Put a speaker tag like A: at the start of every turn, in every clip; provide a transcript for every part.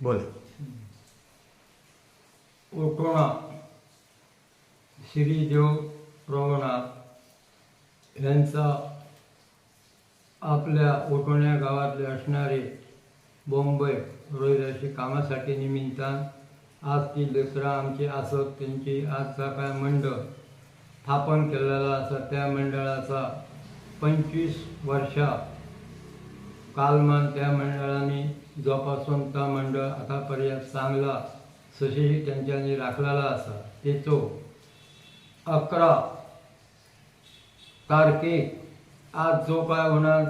A: बोल. ओटोणा श्री देव प्रवणाथ यांचा आपल्या ओटोण्या गावातले असणारे बॉम्बे रोहिदाशी कामासाठी निमित्तान आज ती दसरा आमची आसत त्यांची आजचा काय मंडळ स्थापन केलेला असा त्या मंडळाचा पंचवीस वर्षा कालमान त्या मंडळाने जोपासून ता मंडळ आतापर्यंत चांगला सशीही त्यांच्यानी राखलेला असा तेचो अकरा तारखेक आज जो काय होणार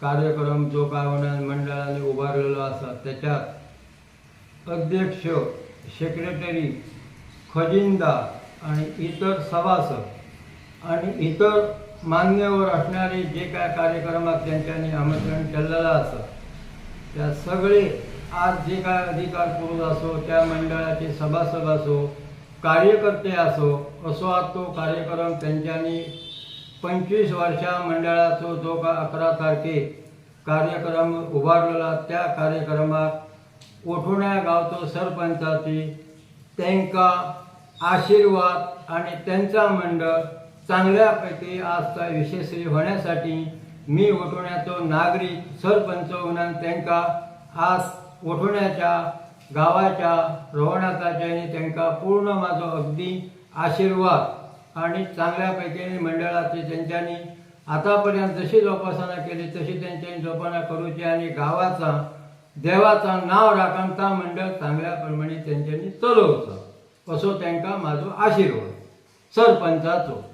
A: कार्यक्रम जो काय होणार मंडळाने उभारलेलो असा त्याच्यात अध्यक्ष सेक्रेटरी खजिनदार आणि इतर सभासद आणि इतर मान्यवर असणारे जे काय कार्यक्रमात त्यांच्यानी आमंत्रण केलेलं असं त्या सगळे आज जे काय अधिकार पुरुष असो त्या मंडळाचे सभासद असो कार्यकर्ते असो असो आज तो कार्यक्रम त्यांच्यानी पंचवीस वर्षा मंडळाचो जो का अकरा तारखेक कार्यक्रम उभारलेला त्या कार्यक्रमाक ओठवण्या गावचो सरपंचाची त्यांका आशीर्वाद आणि त्यांचा मंडळ चांगल्यापैकी आजचा यशस्वी होण्यासाठी मी ओठवण्याचो नागरिक सरपंच म्हणून त्यांना आज उठवण्याच्या गावाच्या रवणाचाच्यानी त्यांना पूर्ण माझो अगदी आशीर्वाद आणि चांगल्यापैकी मंडळाचे त्यांच्यानी आतापर्यंत जशी जोपासना केली तशी त्यांच्यानी जोपासना करूची आणि गावाचा देवाचा नाव राखणता ता मंडळ चांगल्या प्रमाणे त्यांच्यानी चलवचं असो त्यांना माझो आशीर्वाद. सरपंचाचो.